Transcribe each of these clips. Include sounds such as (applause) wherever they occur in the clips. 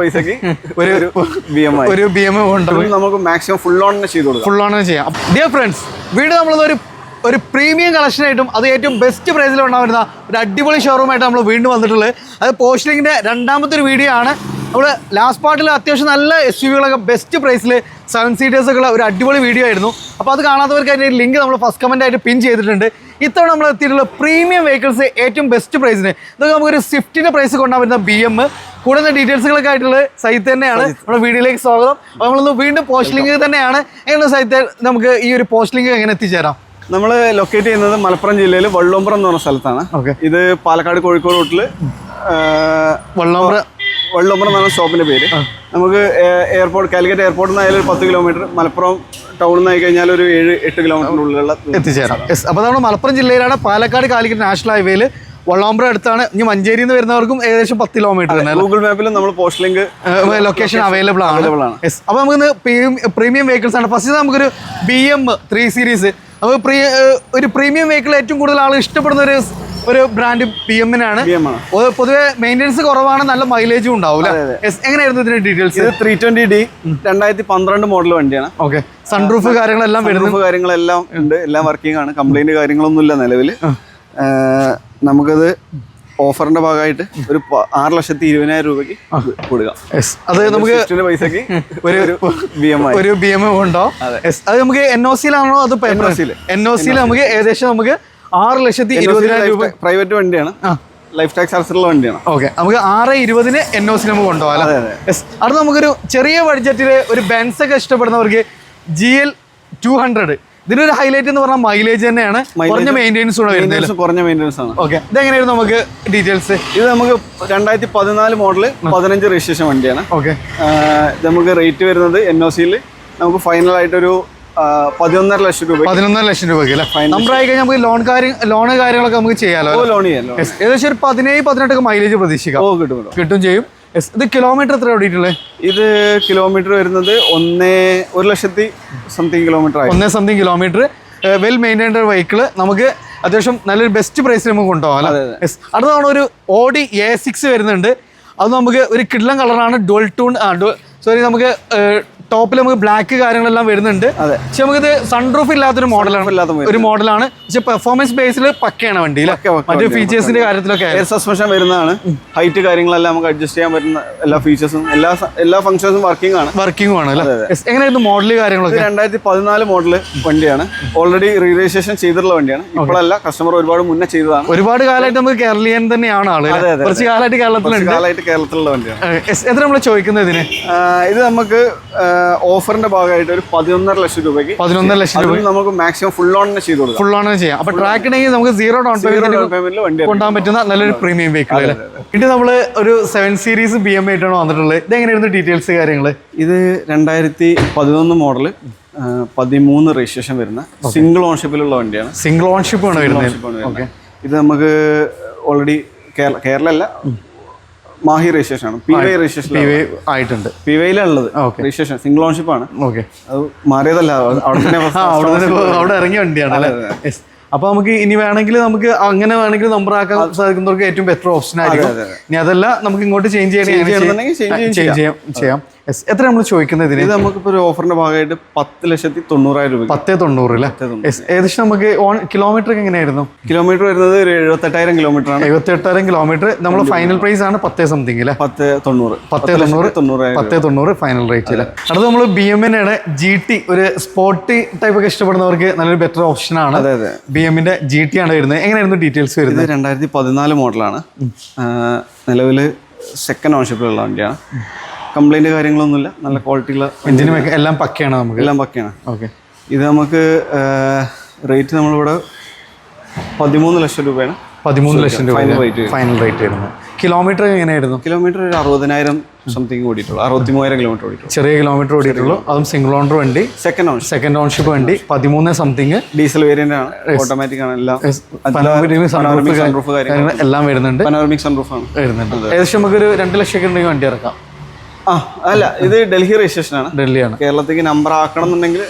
പൈസക്ക് (laughs) ഒരു ഒരു ബി എം ഉണ്ട് നമുക്ക് മാക്സിമം ഫുൾ ഓൺ ചെയ്ത് കൊടുക്കാം. ഫുൾ ഓൺ ചെയ്യാം. ഡിയർ ഫ്രണ്ട്സ് വീട് നമ്മളത് ഒരു ഒരു പ്രീമിയം കളക്ഷനായിട്ടും അത് ഏറ്റവും ബെസ്റ്റ് പ്രൈസിൽ ഉണ്ടാവുന്ന ഒരു അടിപൊളി ഷോറൂമായിട്ട് നമ്മൾ വീണ്ടും വന്നിട്ടുള്ളത്. അത് പോസ്റ്റിംഗിന്റെ രണ്ടാമത്തെ ഒരു വീഡിയോ ആണ്. നമ്മൾ ലാസ്റ്റ് പാർട്ടിൽ അത്യാവശ്യം നല്ല എസ് യു വികളൊക്കെ ബെസ്റ്റ് പ്രൈസിൽ സെവൻ സീറ്റേഴ്സൊക്കെ ഉള്ള ഒരു അടിപൊളി വീഡിയോ ആയിരുന്നു. അപ്പോൾ അത് കാണാത്തവർക്ക് അതിന്റെ ലിങ്ക് നമ്മൾ ഫസ്റ്റ് കമന്റ് ആയിട്ട് പിൻ ചെയ്തിട്ടുണ്ട്. ഇത്തവണ നമ്മൾ എത്തിയിട്ടുള്ള പ്രീമിയം വെഹിക്കിൾസ് ഏറ്റവും ബെസ്റ്റ് പ്രൈസിന് ഇതൊക്കെ നമുക്കൊരു സ്വിഫ്റ്റിന്റെ പ്രൈസ് കൊണ്ടാൻ വരുന്ന ബി എം കൂടുതൽ ഡീറ്റെയിൽസുകളൊക്കെ ആയിട്ടുള്ള സൈത്ത് തന്നെയാണ് നമ്മുടെ വീഡിയോയിലേക്ക് സ്വാഗതം. അപ്പോൾ നമ്മളൊന്ന് വീണ്ടും പോസ്റ്റ് ലിങ്ക് തന്നെയാണ്. എങ്ങനെ സൈത്ത് നമുക്ക് ഈ ഒരു പോസ്റ്റ് ലിങ്ക് എങ്ങനെ എത്തിച്ചേരാം? നമ്മൾ ലൊക്കേറ്റ് ചെയ്യുന്നത് മലപ്പുറം ജില്ലയിൽ വള്ളുമ്പുറം എന്ന് പറഞ്ഞ സ്ഥലത്താണ്. ഓക്കെ ഇത് പാലക്കാട് കോഴിക്കോട് റൂട്ടിൽ വള്ളംപുറ. വള്ളുമ്പുറം എന്നാണ് ഷോപ്പിന്റെ പേര്. നമുക്ക് എയർപോർട്ട് കാലിക്കറ്റ് എയർപോർട്ടിൽ നിന്ന് ആയാലും ഒരു പത്ത് കിലോമീറ്റർ. മലപ്പുറം ടൗണിൽ നിന്ന് ആയി കഴിഞ്ഞാൽ ഒരു ഏഴ് എട്ട് കിലോമീറ്ററിനുള്ളിലുള്ള എത്തിച്ചേരാം. യെസ് അപ്പോൾ നമ്മുടെ മലപ്പുറം ജില്ലയിലാണ് പാലക്കാട് കാലിക്കറ്റ് നാഷണൽ ഹൈവേയിൽ വള്ളാമ്പ്ര അടുത്താണ്. ഇനി മഞ്ചേരിയിൽ നിന്ന് വരുന്നവർക്കും ഏകദേശം പത്ത് കിലോമീറ്റർ തന്നെ ഗൂഗിൾ മാപ്പിൽ നമ്മൾ പോസ്റ്റ് ലിങ്ക് ലൊക്കേഷൻ അവൈലബിൾ ആണ്. അവൈലബിൾ ആണ്. യെസ് അപ്പോൾ നമുക്ക് പ്രീമിയം വെഹിക്കിൾസ് ആണ്. ഫസ്റ്റ് നമുക്കൊരു ബി എം ത്രീ സീരീസ് അപ്പോൾ പ്രീ ഒരു പ്രീമിയം വെഹിക്കിൾ ഏറ്റവും കൂടുതൽ ആൾ ഇഷ്ടപ്പെടുന്ന ഒരു ഒരു ബ്രാൻഡ് പി എമ്മിനാണ് പൊതുവെ മെയിന്റെനൻസ് കുറവാണ് നല്ല മൈലേജും ഉണ്ടാവും എങ്ങനെയായിരുന്നു ഇതിന്റെ ഡീറ്റെയിൽസ് ഇത് ത്രീ ട്വന്റി ഡി രണ്ടായിരത്തി പന്ത്രണ്ട് മോഡൽ വണ്ടിയാണ്. ഓക്കെ സൺറൂഫ് കാര്യങ്ങളെല്ലാം വരുന്നു. കാര്യങ്ങളെല്ലാം ഉണ്ട് എല്ലാം വർക്കിംഗ് ആണ്. കംപ്ലൈന്റ് കാര്യങ്ങളൊന്നും ഇല്ല നിലവിൽ നമുക്കത് ഓഫറിന്റെ ഭാഗമായിട്ട് ഒരു ആറ് ലക്ഷത്തി ഇരുപതിനായിരം രൂപയ്ക്ക് കൊടുക്കാം. (laughs) അത് നമുക്ക് പൈസക്ക് ഒരു ബി എം ഒരു ബി എം ഉണ്ടോ അത്. നമുക്ക് എൻ ഒ സിയിലാണോ അത് എൻ ഒ സിയിൽ എൻ ഒ സിയിൽ നമുക്ക് ഏകദേശം നമുക്ക് ആറ് ലക്ഷത്തി ഇരുപതിനായിരം രൂപ പ്രൈവറ്റ് വണ്ടിയാണ്. ലൈഫ് ടാക്സ് അടച്ചിട്ടുള്ള വണ്ടിയാണ്. ഓക്കെ നമുക്ക് ആറ് ഇരുപതിന് എൻ ഒ സി നമുക്ക് കൊണ്ടുപോകാം അതെ, നമുക്കൊരു ചെറിയ ബഡ്ജറ്റിൽ ഒരു ബെൻസ് ഒക്കെ ഇഷ്ടപ്പെടുന്നവർക്ക് ജി എൽ ടു ഹൺഡ്രഡ് ഇതിനൊരു ഹൈലൈറ്റ് എന്ന് പറഞ്ഞാൽ മൈലേജ് തന്നെയാണ്. കുറഞ്ഞ മെയിന്റെനൻസ് കൂടെ വരുന്നത് കുറഞ്ഞ മെയിന്റെനൻസ് ആണ്. ഓക്കെ ഇതെങ്ങനെയായിരുന്നു നമുക്ക് ഡീറ്റെയിൽസ് ഇത് നമുക്ക് രണ്ടായിരത്തി പതിനാല് മോഡൽ പതിനഞ്ച് രജിസ്ട്രേഷൻ വണ്ടിയാണ്. ഓക്കെ നമുക്ക് റേറ്റ് വരുന്നത് എൻ ഒ സിയിൽ നമുക്ക് ഫൈനലായിട്ടൊരു പതിനൊന്നര ലക്ഷം രൂപ പതിനൊന്നര ലക്ഷം രൂപയ്ക്ക് അല്ലേ? നമ്പർ ആയി കഴിഞ്ഞാൽ നമുക്ക് ലോൺ കാര്യം ലോൺ കാര്യങ്ങളൊക്കെ നമുക്ക് ചെയ്യാലോ ലോൺ ചെയ്യാലോ. ഏകദേശം ഒരു പതിനേഴ് പതിനെട്ടൊക്കെ മൈലേജ് പ്രതീക്ഷിക്കാം. ഓ കിട്ടും കിട്ടും. ചെയ്യും. ഇത് കിലോമീറ്റർ എത്ര ഓടിയിട്ടുള്ളത് ഇത് കിലോമീറ്റർ വരുന്നത് ഒന്നേ ഒരു ലക്ഷത്തി സംതിങ് കിലോമീറ്റർ ആയി ഒന്നേ something kilometre well maintained vehicle നമുക്ക് അത്യാവശ്യം നല്ലൊരു ബെസ്റ്റ് പ്രൈസിൽ നമുക്ക് കൊണ്ടുപോകാം അടുത്ത തവണ ഒരു ഓഡി എ സിക്സ് വരുന്നുണ്ട്. അത് നമുക്ക് ഒരു കിഡ്ലം കളറാണ് ഡോൾ ടൂൺ ആ സോറി നമുക്ക് ടോപ്പിൽ നമുക്ക് ബ്ലാക്ക് കാര്യങ്ങളെല്ലാം വരുന്നുണ്ട്. അതെ. പക്ഷെ നമുക്കിത് സൺറൂഫ് ഇല്ലാത്തൊരു മോഡലാണ് ഒരു മോഡലാണ് പക്ഷെ പെർഫോമൻസ് ബേസിൽ പക്കയാണ് വണ്ടി മറ്റേ ഫീച്ചേഴ്സിന്റെ കാര്യത്തിലൊക്കെ എയർ സസ്പെൻഷൻ വരുന്നതാണ്. ഹൈറ്റ് കാര്യങ്ങളെല്ലാം നമുക്ക് അഡ്ജസ്റ്റ് ചെയ്യാൻ പറ്റുന്ന എല്ലാ ഫീച്ചേഴ്സും എല്ലാ എല്ലാ ഫംഗ്ഷൻസും വർക്കിംഗ് ആണ്. വർക്കിംഗ് ആണ്. എങ്ങനെയായിരുന്നു മോഡൽ കാര്യങ്ങളൊക്കെ? രണ്ടായിരത്തി പതിനാല് മോഡൽ വണ്ടിയാണ്. ഓൾറെഡി റീ രജിസ്ട്രേഷൻ ചെയ്തിട്ടുള്ള വണ്ടിയാണ്. ഇപ്പോഴല്ല കസ്റ്റമർ ഒരുപാട് മുന്നേ ചെയ്തതാണ്. ഒരുപാട് കാലമായിട്ട് നമുക്ക് കേരളീയൻ തന്നെയാണ് ആൾ കുറച്ച് കാലമായിട്ട് കേരളത്തിലുണ്ട്. കാലമായിട്ട് കേരളത്തിലുള്ള വണ്ടിയാണ്. എത്ര നമ്മൾ ചോദിക്കുന്നത് ഇതിന്? ഇത് നമുക്ക് ഓഫറിന്റെ ഭാഗമായിട്ട് ഒരു പതിനൊന്നര ലക്ഷം രൂപയ്ക്ക് പതിനൊന്നര ലക്ഷം രൂപ നമുക്ക് മാക്സിമം ഫുൾ ഓൺ ചെയ്ത് കൊടുക്കാം. ഫുൾ ഓൺ ചെയ്യാം. അപ്പൊ ട്രാക്ക് ഉണ്ടെങ്കിൽ നമുക്ക് സീറോ ഡൗൺ പേയ്മെന്റ് വണ്ടി കൊണ്ടാൻ പറ്റുന്ന നല്ലൊരു പ്രീമിയം വെഹിക്കിൾ അല്ലേ? ഇനി നമ്മൾ ഒരു സെവൻ സീരീസ് ബി എം ആയിട്ടാണ് വന്നിട്ടുള്ളത്. ഇത് എങ്ങനെയായിരുന്നു ഡീറ്റെയിൽസ് കാര്യങ്ങൾ ഇത് രണ്ടായിരത്തി പതിനൊന്ന് മോഡൽ പതിമൂന്ന് രജിസ്ട്രേഷൻ വരുന്ന സിംഗിൾ ഓൺഷിപ്പിലുള്ള വണ്ടിയാണ്. സിംഗിൾ ഓൺഷിപ്പ് ആണ് വരുന്നത്. Ownership ആണ് വരുന്നത്. ഇത് നമുക്ക് ഓൾറെഡി കേരള കേരള അല്ല മാഹി രജിസ്ട്രേഷൻ ആണ്. P Y registration P Y ആയിട്ടുണ്ട്. പി വൈയിലുള്ളത്. രജിസ്ട്രേഷൻ സിംഗിൾ ഓൺഷിപ്പ് ആണ്. ഓക്കെ. അത് മാറിയതല്ല അവിടെ തന്നെ അവിടെ തന്നെ അവിടെ ഇറങ്ങിയ വണ്ടിയാണ് അല്ലേ? അപ്പൊ നമുക്ക് ഇനി വേണമെങ്കിൽ നമുക്ക് അങ്ങനെ വേണമെങ്കിൽ നമ്പർ ആക്കാൻ സാധിക്കുന്നവർക്ക് ഏറ്റവും ബെറ്റർ ഓപ്ഷൻ ആയിരിക്കും. ഇനി അതല്ല നമുക്ക് ഇങ്ങോട്ട് ചേഞ്ച് ചെയ്യണമെങ്കിൽ ചേഞ്ച് ചെയ്യാം ചെയ്യാം. എത്ര നമ്മൾ ചോദിക്കുന്നത് ഇതിന്? ഇത് നമുക്കിപ്പോ ഒരു ഓഫറിന്റെ ഭാഗമായിട്ട് പത്ത് ലക്ഷത്തി തൊണ്ണൂറായിരം രൂപ പത്തേ തൊണ്ണൂറ് അല്ലേ. ഏകദേശം നമുക്ക് ഓൺ കിലോമീറ്റർ എങ്ങനെയായിരുന്നു? കിലോമീറ്റർ വരുന്നത് ഒരു എഴുപത്തെട്ടായിരം കിലോമീറ്റർ ആണ്. എഴുപത്തി എട്ടായിരം കിലോമീറ്റർ നമ്മൾ ഫൈനൽ പ്രൈസ് ആണ് പത്തേ സംതിങ് അല്ലേ? പത്ത് തൊണ്ണൂറ്. പത്തേ തൊണ്ണൂറ്. തൊണ്ണൂറ് പത്തേ തൊണ്ണൂറ് ഫൈനൽ റേറ്റ് അല്ലേ അടുത്ത നമ്മൾ ബി എം ആണ് ജി ടി ഒരു സ്പോർട്ടി ടൈപ്പ് ഒക്കെ ഇഷ്ടപ്പെടുന്നവർക്ക് നല്ലൊരു ബെറ്റർ ഓപ്ഷൻ ആണ്. അതെ അതെ. ബി എമ്മിന്റെ ജി ടി ആണ് വരുന്നത്. എങ്ങനെയായിരുന്നു ഡീറ്റെയിൽസ് വരുന്നത്? രണ്ടായിരത്തി പതിനാല് മോഡലാണ് നിലവിൽ സെക്കൻഡ് ഓൺഷിപ്പിലുള്ള വണ്ടിയാണ്. കംപ്ലൈന്റ് കാര്യങ്ങളൊന്നുമില്ല. നല്ല ക്വാളിറ്റിയുള്ള എഞ്ചിനും എല്ലാം പക്കയാണ് നമുക്ക്? എല്ലാം പക്കയാണ്. ഓക്കെ. ഇത് നമുക്ക് റേറ്റ് നമ്മളിവിടെ പതിമൂന്ന് ലക്ഷം രൂപയാണ്. പതിമൂന്ന് ലക്ഷം രൂപ ഫൈനൽ റേറ്റ് വരുന്നത് കിലോമീറ്റർ എങ്ങനെയായിരുന്നു? കിലോമീറ്റർ ഒരു അറുപതിനായിരം സംതിങ് ഓടിയിട്ടുള്ളൂ. അറുപത്തി മൂവായിരം കിലോമീറ്റർ ഓടിയിട്ടുള്ളൂ. ചെറിയ കിലോമീറ്റർ ഓടിയിട്ടുള്ളൂ. അതും സിംഗിൾ ഓണർ വണ്ടി. സെക്കൻഡ് ഓൺഷിപ്പ് സെക്കൻഡ് ഓൺഷിപ്പ് വണ്ടി. പതിമൂന്ന് സംതിങ് ഡീസൽ വേരിയന്റ് ആണ്. ഓട്ടോമാറ്റിക് ആണ്. എല്ലാം. എല്ലാം വരുന്നുണ്ട്. പനോറമിക് സൺറൂഫ് ആണ്. വരുന്നുണ്ട്. ഏകദേശം നമുക്കൊരു രണ്ട് ലക്ഷം ഒക്കെ ഉണ്ടെങ്കിൽ വണ്ടി ഇറക്കാം. അല്ല ഇത് ഡൽഹി രജിസ്ട്രേഷൻ ആണ്. ഡൽഹിയാണ്. കേരളത്തിലേക്ക് നമ്പർ ആക്കണം എന്നുണ്ടെങ്കിൽ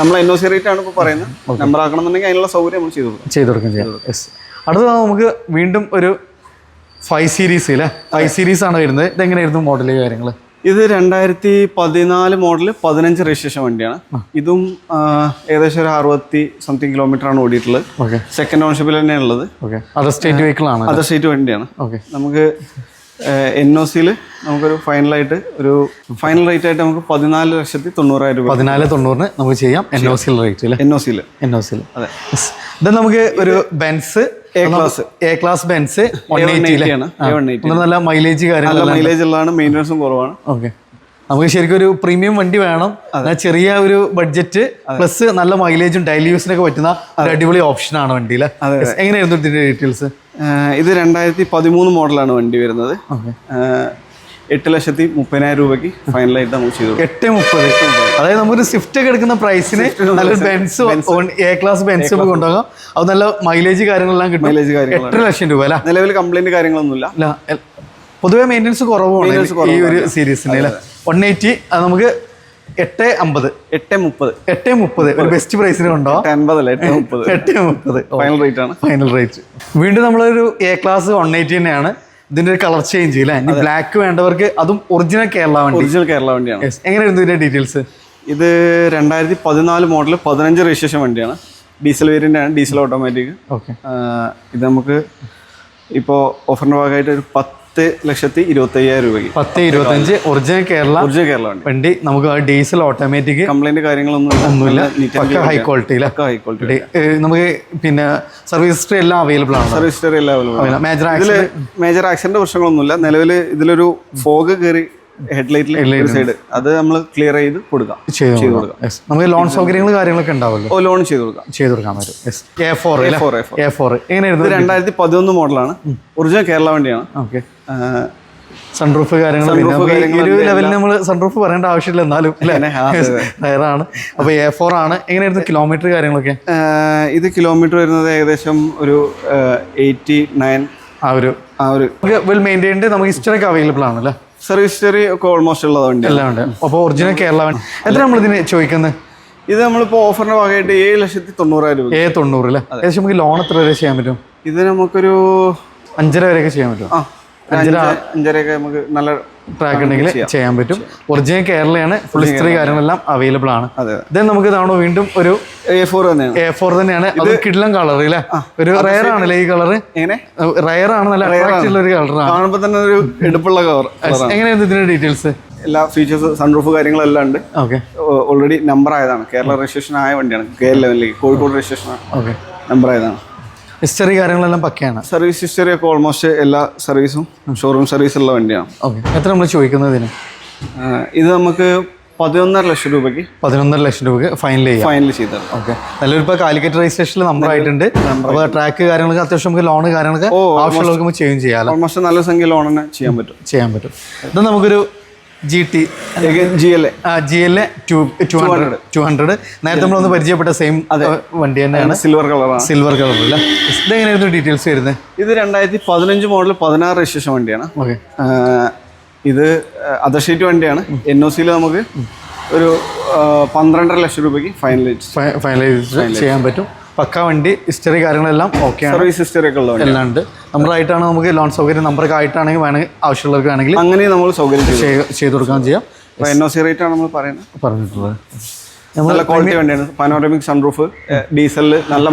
നമ്മൾ എൻ ഒ സി റേറ്റ് ആണ് ഇപ്പോൾ പറയുന്നത്. നമ്പർ ആക്കണം എന്നുണ്ടെങ്കിൽ അതിനുള്ള സൗകര്യം നമ്മൾ ചെയ്തു കൊടുക്കും ചെയ്ത് കൊടുക്കും അടുത്ത നമുക്ക് വീണ്ടും ഒരു ഫൈവ് സീരീസ് അല്ലേ ഫൈവ് സീരീസ് ആണ് വരുന്നത്. ഇതെങ്ങനെയായിരുന്നു മോഡൽ കാര്യങ്ങൾ ഇത് രണ്ടായിരത്തി പതിനാല് മോഡൽ പതിനഞ്ച് രജിസ്ട്രേഷൻ വണ്ടിയാണ്. ഇതും ഏകദേശം ഒരു അറുപത്തി സംതിങ് കിലോമീറ്റർ ആണ് ഓടിയിട്ടുള്ളത്. സെക്കൻഡ് ഓൺഷിപ്പിൽ തന്നെയാണ് ഉള്ളത് അതർ സ്റ്റേറ്റ് വെഹിക്കിൾ ആണ് അതർ സ്റ്റേറ്റ് വണ്ടിയാണ്. നമുക്ക് എൻ ഒ സിയിൽ നമുക്കൊരു ഫൈനലായിട്ട് ഒരു ഫൈനൽ റേറ്റ് ആയിട്ട് നമുക്ക് പതിനാല് ലക്ഷത്തി തൊണ്ണൂറായിരം രൂപ. പതിനാല് തൊണ്ണൂറിന് നമുക്ക് ചെയ്യാം എൻ ഒ സിയിൽ റേറ്റ് അല്ലേ എൻ ഒ സിയിൽ എൻ ഒ സിയിൽ അതെ. ഇത് നമുക്ക് ഒരു Benz A class A class Benz നല്ല മൈലേജ് നല്ല കാര്യങ്ങളെല്ലാം മൈലേജ് ഉള്ളതാണ്. മെയിന്റനൻസും കുറവാണ്. ഓക്കെ നമുക്ക് ശരിക്കും ഒരു പ്രീമിയം വണ്ടി വേണം. ചെറിയ ഒരു ബഡ്ജറ്റ് പ്ലസ് നല്ല മൈലേജും ഡെയിലി യൂസിനൊക്കെ പറ്റുന്ന ഒരു അടിപൊളി ഓപ്ഷൻ ആണ് വണ്ടിയിൽ എങ്ങനെയായിരുന്നു ഇതിന്റെ ഡീറ്റെയിൽസ് ഇത് രണ്ടായിരത്തി പതിമൂന്ന് മോഡലാണ് വണ്ടി വരുന്നത്. എട്ട് ലക്ഷത്തി മുപ്പതിനായിരം രൂപയ്ക്ക് ഫൈനലായിട്ട് നമുക്ക് ചെയ്തു. എട്ട് മുപ്പത്. അതായത് നമുക്കൊരു സ്വിഫ്റ്റ് ഒക്കെ എടുക്കുന്ന പ്രൈസിന് നല്ല ബെൻസ് എ ക്ലാസ് ബെൻസ് ഒക്കെ കൊണ്ടുപോകാം. അത് നല്ല മൈലേജ് കാര്യങ്ങളെല്ലാം കിട്ടും. മൈലേജ് കാര്യങ്ങൾ എട്ട് ലക്ഷം രൂപ അല്ല? നിലവിൽ കംപ്ലൈന്റ് കാര്യങ്ങളൊന്നുമില്ല. പൊതുവെ മെയിന്റെനൻസ് കുറവാണ് ഈ ഒരു സീരീസിന് അല്ലേ? വൺ എയ്റ്റി അത് നമുക്ക് എട്ട് അമ്പത്. എട്ട് മുപ്പത്. എട്ട് മുപ്പത്. ഒരു ബെസ്റ്റ് പ്രൈസിന് ഉണ്ടോ? അൻപതല്ല എട്ട് മുപ്പത്. (laughs) എട്ട് മുപ്പത്. ഫൈനൽ റേറ്റ് ആണ്. ഫൈനൽ റേറ്റ് വീണ്ടും നമ്മളൊരു എ ക്ലാസ് വൺ എയ്റ്റി തന്നെയാണ്. ഇതിന്റെ ഒരു കളർ ചേഞ്ച് അല്ലേ ഇനി ബ്ലാക്ക് വേണ്ടവർക്ക് അതും ഒറിജിനൽ കേരള വണ്ടി. ഒറിജിനൽ കേരള വണ്ടിയാണ്. എങ്ങനെയാണ് എങ്ങനെയായിരുന്നു ഇതിന്റെ ഡീറ്റെയിൽസ് ഇത് രണ്ടായിരത്തി പതിനാല് മോഡൽ പതിനഞ്ച് രജിസ്ട്രേഷൻ വണ്ടിയാണ്. ഡീസൽ വേരിയന്റ് ആണ്. ഡീസൽ ഓട്ടോമാറ്റിക് ഓക്കെ ഇത് നമുക്ക് ഇപ്പോൾ ഓഫറിന്റെ ഭാഗമായിട്ട് ഒരു പത്ത് ലക്ഷത്തി ഇരുപത്തി അയ്യായിരം രൂപയ്ക്ക്. പത്ത് ഇരുപത്തഞ്ച് ഒറിജിനൽ കേരള ഒറിജിനൽ കേരള വണ്ടി. വണ്ടി. നമുക്ക് ഡീസൽ ഓട്ടോമാറ്റിക് കംപ്ലൈന്റ് കാര്യങ്ങളൊന്നും ഒന്നുമില്ല. ഹൈ ക്വാളിറ്റി ഹൈ ക്വാളിറ്റി നമുക്ക് പിന്നെ സർവീസ് ഹിസ്റ്ററി എല്ലാം അവൈലബിൾ ആണ്. സർവീസ് ഹിസ്റ്ററി എല്ലാം അവൈലബിൾ മേജർ ആക്സിഡന്റ് പ്രശ്നങ്ങളൊന്നുമില്ല. നിലവിൽ ഇതിലൊരു ഫോഗ് കയറി ഹെഡ്ലൈറ്റിൽ സൈഡ് അത് നമ്മൾ ക്ലിയർ ചെയ്ത് കൊടുക്കാം. ചെയ്ത് കൊടുക്കാം. നമുക്ക് ലോൺ സൗകര്യങ്ങൾ കാര്യങ്ങളൊക്കെ ഉണ്ടാവുമല്ലോ ഓ ലോൺ ചെയ്ത് കൊടുക്കാം. ചെയ്ത് കൊടുക്കാൻ പറ്റും. A four A four A four എങ്ങനെയായിരുന്നു ഇത് രണ്ടായിരത്തി പതിനൊന്ന് മോഡലാണ് ഒറിജിനൽ കേരള വണ്ടിയാണ്. ഓക്കെ സൺറൂഫ് കാര്യങ്ങൾ നമ്മൾ സൺറൂഫ് പറയേണ്ട ആവശ്യമില്ല എന്നാലും ടയറാണ് അപ്പൊ എ ഫോർ ആണ്. എങ്ങനെയായിരുന്നു കിലോമീറ്റർ കാര്യങ്ങളൊക്കെ? ഇത് കിലോമീറ്റർ വരുന്നത് ഏകദേശം ഒരു എയ്റ്റി നയൻ ആ ഒരു ആ ഒരു വെൽ മെയിന്റൈൻഡ് നമുക്ക് ഹിസ്റ്ററി ഒക്കെ അവൈലബിൾ ആണല്ലേ സർവീസ് ഹിസ്റ്ററി ഒക്കെ ഓൾമോസ്റ്റ് ഉള്ളത് വണ്ടി എല്ലാം ഉണ്ട് അപ്പോൾ ഒറിജിനൽ കേരള വണ്ടി. എത്ര നമ്മൾ ഇതിന് ചോദിക്കുന്നത് ഇത് നമ്മളിപ്പോൾ ഓഫറിന്റെ ഭാഗമായിട്ട് ഏഴ് ലക്ഷത്തി തൊണ്ണൂറായിരം രൂപ. ഏഴ് തൊണ്ണൂറ് അല്ലേ ഏകദേശം നമുക്ക് ലോൺ എത്ര വരെ ചെയ്യാൻ പറ്റും? ഇത് നമുക്കൊരു അഞ്ചര വരെയൊക്കെ ചെയ്യാൻ പറ്റും ആ. അഞ്ചരയൊക്കെ നമുക്ക് നല്ല ട്രാക്ക് ഉണ്ടെങ്കിൽ ചെയ്യാൻ പറ്റും. ഒറിജിനൽ കേരളയാണ്. ഫുൾ ഹിസ്റ്ററി കാര്യങ്ങളെല്ലാം അവൈലബിൾ ആണ്. അതെ ദെൻ നമുക്ക് ഇതാണോ വീണ്ടും ഒരു എ ഫോർ തന്നെയാണ്. എ ഫോർ തന്നെയാണ്. അത് കിഡ്ലം കളർ അല്ലേ ഒരു റയർ ആണല്ലേ ഈ കളർ എങ്ങനെ? റയർ ആണ് നല്ല ഒരു കളറാണ് കാണുമ്പോൾ തന്നെ ഒരു എടുപ്പുള്ള കവർ എങ്ങനെയാണ് ഇതിന്റെ ഡീറ്റെയിൽസ് എല്ലാ ഫീച്ചേഴ്സ് സൺറൂഫ് കാര്യങ്ങളെല്ലാം ഉണ്ട്. ഓക്കെ ഓൾറെഡി നമ്പർ ആയതാണ്. കേരള രജിസ്ട്രേഷൻ ആയ വണ്ടിയാണ്. K Kozhikode registration okay number ആയതാണ്. ഹിസ്റ്ററി കാര്യങ്ങളെല്ലാം പക്കയാണ്. സർവീസ് ഹിസ്റ്ററി ഒക്കെ ഓൾമോസ്റ്റ് എല്ലാ സർവീസും ഷോറൂം സർവീസ് ഉള്ള വണ്ടിയാണ്. ഓക്കെ എത്ര നമ്മൾ ചോദിക്കുന്നത് ഇതിന്? ഇത് നമുക്ക് പതിനൊന്നര ലക്ഷം രൂപയ്ക്ക് പതിനൊന്നര ലക്ഷം രൂപയ്ക്ക് ഫൈനൽ ചെയ്യാം. ഫൈനൽ ചെയ്തത്. ഓക്കെ നല്ലൊരു ഇപ്പോൾ കാലിക്കറ്റ് രജിസ്ട്രേഷനിൽ നമ്പർ ആയിട്ടുണ്ട്. അപ്പോൾ ട്രാക്ക് കാര്യങ്ങളൊക്കെ അത്യാവശ്യം നമുക്ക് ലോണ് കാര്യങ്ങളൊക്കെ ആവശ്യമുള്ളവർക്ക് നമുക്ക് ചെയ്യുകയും ചെയ്യാമല്ലോ ഓൾമോസ്റ്റ് നല്ല സംഖ്യ തന്നെ ചെയ്യാൻ പറ്റും. ചെയ്യാൻ പറ്റും. ഇത് നമുക്കൊരു ജി ടി ജി എൽ ആ G L A two two hundred two hundred നേരത്തെ നമ്മളൊന്ന് പരിചയപ്പെട്ട സെയിം വണ്ടി തന്നെയാണ്. സിൽവർ കളറാണ് സിൽവർ കളർ അല്ല? ഇതെങ്ങനെയായിരുന്നു ഡീറ്റെയിൽസ് വരുന്നത്? ഇത് രണ്ടായിരത്തി പതിനഞ്ച് മോഡൽ പതിനാറ് രജിസ്ട്രേഷൻ വണ്ടിയാണ്. ഓക്കെ ഇത് അതർ ഷീറ്റ് വണ്ടിയാണ്. എൻ ഒ സിയിൽ നമുക്ക് ഒരു പന്ത്രണ്ടര ലക്ഷം രൂപയ്ക്ക് ഫൈനലൈസ് ഫൈനലൈസ് ചെയ്യാൻ പറ്റും. പക്ക വണ്ടി ഹിസ്റ്ററി കാര്യങ്ങളെല്ലാം ഓക്കെയാണ് സർവീസ് ഹിസ്റ്ററി ഒക്കെ ഉള്ളത് എല്ലാം ഉണ്ട്. നമ്മളായിട്ടാണ് നമുക്ക് ലോൺ സൗകര്യം നമ്പറൊക്കെ ആയിട്ടാണെങ്കിൽ വേണമെങ്കിൽ ആവശ്യമുള്ളവർക്ക് വേണമെങ്കിൽ അങ്ങനെ നമ്മൾ സൗകര്യം ചെയ്തു. കൊടുക്കാൻ ചെയ്യാം. എൻ ഒ സി റേറ്റ് ആണ് നമ്മൾ പറയുന്നത്. പറഞ്ഞിട്ടുള്ളത്. നല്ല ക്വാളിറ്റി വണ്ടിയാണ്. പനോറമിക് സൺറൂഫ് ഡീസലിൽ നല്ല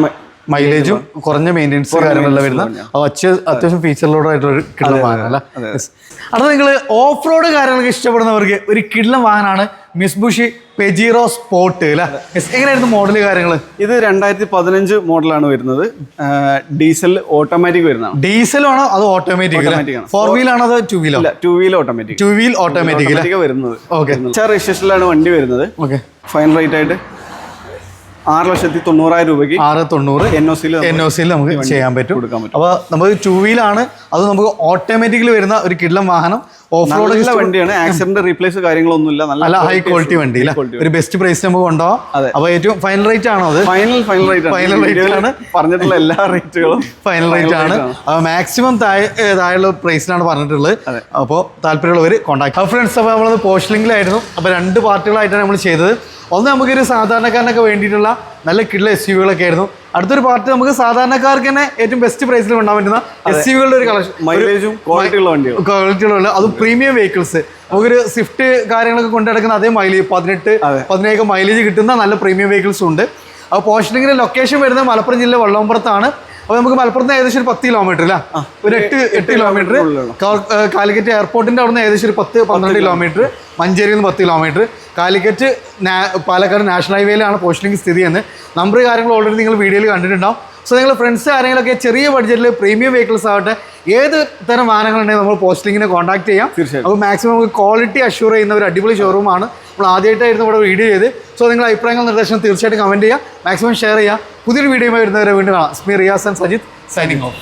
മൈലേജും കുറഞ്ഞ മെയിന്റെനൻസ് കാര്യങ്ങളെല്ലാം വരുന്ന അത് അത്യ- അത്യാവശ്യം ഫീച്ചറിലോടായിട്ടൊരു കിടന്ന വാഹനം അല്ല? അത്. അടുത്ത നിങ്ങൾ ഓഫ് റോഡ് കാര്യങ്ങളൊക്കെ ഇഷ്ടപ്പെടുന്നവർക്ക് ഒരു കിടലം വാഹനമാണ് മിസ്ബുഷി പെജീറോ സ്പോർട്ട് അല്ലേ. എങ്ങനെയായിരുന്നു മോഡൽ കാര്യങ്ങൾ ഇത് രണ്ടായിരത്തി പതിനഞ്ച് മോഡലാണ് വരുന്നത്. ഡീസൽ ഓട്ടോമാറ്റിക് വരുന്നതാണ്. ഡീസൽ ആണോ അത് ഓട്ടോമാറ്റിക് ഫോർ വീൽ ആണോ. അത് two വീലോ two wheel automatic two wheel automatic automatic വരുന്നത്. ഓക്കെ രജിസ്ട്രേഷനിലാണ് വണ്ടി വരുന്നത്. ഓക്കെ ഫൈനൽ റേറ്റ് ആയിട്ട് ആറ് ലക്ഷത്തി തൊണ്ണൂറായിരം രൂപയ്ക്ക് ആറ് തൊണ്ണൂറ് എൻ ഒ സിയിൽ എൻ ഒ സിയിൽ നമുക്ക് ചെയ്യാൻ പറ്റും. കൊടുക്കാൻ പറ്റും. അപ്പോൾ നമുക്ക് ടു വീലാണ് അത് നമുക്ക് ഓട്ടോമാറ്റിക്കലി വരുന്ന ഒരു കിഡ്ലം വാഹനം. ഓഫ് റോഡ് വണ്ടിയാണ്. ആക്സിഡന്റ് റീപ്ലേസ് കാര്യങ്ങളൊന്നുമില്ല. നല്ല ഹൈ ക്വാളിറ്റി വണ്ടി ഒരു ബെസ്റ്റ് പ്രൈസ് നമുക്ക് ഉണ്ടോ അതെ. അപ്പോൾ ഏറ്റവും ഫൈനൽ റേറ്റ് ആണോ അത്? ഫൈനൽ ഫൈനൽ റേറ്റ് ഫൈനൽ റേറ്റിലാണ്. പറഞ്ഞിട്ടുള്ള എല്ലാ റേറ്റുകളും ഫൈനൽ റേറ്റ് ആണ്. മാക്സിമം താഴെയുള്ള പ്രൈസിലാണ് പറഞ്ഞിട്ടുള്ളത്. അപ്പോൾ താല്പര്യമുള്ളവർ കോൺടാക്ട് ഫ്രണ്ട്സ് അപ്പോൾ നമ്മളത് പോസ്റ്റലിംഗിലായിരുന്നു അപ്പോൾ രണ്ട് പാർട്ടികളായിട്ടാണ് നമ്മൾ ചെയ്തത്. ഒന്ന് നമുക്കൊരു സാധാരണക്കാരനൊക്കെ വേണ്ടിയിട്ടുള്ള നല്ല കിട്ടുള്ള എസ് യുകളൊക്കെ ആയിരുന്നു. അടുത്തൊരു പാർട്ട് നമുക്ക് സാധാരണക്കാർക്ക് തന്നെ ഏറ്റവും ബെസ്റ്റ് പ്രൈസിൽ ഉണ്ടാൻ പറ്റുന്ന എസ് യുകളുടെ ഒരു കളക്ഷൻ മൈലേജും ക്വാളിറ്റിയുള്ള അതും പ്രീമിയം വെഹിക്കിൾസ് നമുക്കൊരു സ്വിഫ്റ്റ് കാര്യങ്ങളൊക്കെ കൊണ്ടു നടക്കുന്ന അതേ മൈലേജ് പതിനെട്ട് പതിനേഴ് മൈലേജ് കിട്ടുന്ന നല്ല പ്രീമിയം വെഹിക്കിൾസ് ഉണ്ട്. അപ്പോൾ പോഷണിങ്ങിന് ലൊക്കേഷൻ വരുന്നത് മലപ്പുറം ജില്ല വള്ളംപുറത്താണ്. അപ്പോൾ നമുക്ക് മലപ്പുറത്ത് നിന്ന് ഏകദേശം ഒരു പത്ത് കിലോമീറ്റർ അല്ല ഒരു എട്ട് എട്ട് കിലോമീറ്റർ കാലിക്കറ്റ് എയർപോർട്ടിന്റെ അവിടെ നിന്ന് ഏകദേശം ഒരു പത്ത് പന്ത്രണ്ട് കിലോമീറ്റർ മഞ്ചേരിയിൽ നിന്ന് പത്ത് കിലോമീറ്റർ കാലിക്കറ്റ് പാലക്കാട് നാഷണൽ ഹൈവേയിലാണ് പോസ്റ്റിംഗ് സ്ഥിതി ചെയ്യുന്നത്. നമ്പർ കാര്യങ്ങൾ ഓൾറെഡി നിങ്ങൾ വീഡിയോയിൽ കണ്ടിട്ടുണ്ടാവും. സോ നിങ്ങൾ ഫ്രണ്ട്സ് ആരെങ്കിലുമൊക്കെ ചെറിയ ബഡ്ജറ്റിൽ പ്രീമിയം വെഹിക്കിൾസ് ആവട്ടെ ഏത് തരം വാഹനങ്ങളുണ്ടെങ്കിൽ നമ്മൾ പോസ്റ്റിങ്ങിനെ കോൺടാക്ട് ചെയ്യാം. തീർച്ചയായും. അപ്പോൾ മാക്സിമം നമുക്ക് ക്വാളിറ്റി അഷ്യൂർ ചെയ്യുന്ന ഒരു അടിപൊളി ഷോറൂമാണ് നമ്മൾ ആദ്യമായിട്ടായിരുന്നു ഇവിടെ വീഡിയോ ചെയ്ത് സോ നിങ്ങൾ അഭിപ്രായങ്ങൾ നിർദ്ദേശം തീർച്ചയായിട്ടും കമന്റ് ചെയ്യുക. മാക്സിമം ഷെയർ ചെയ്യുക. പുതിയൊരു വീഡിയോയുമായി വരുന്നവരെ വീണ്ടും കാണാം. സ്മി Riyas and Sajith signing off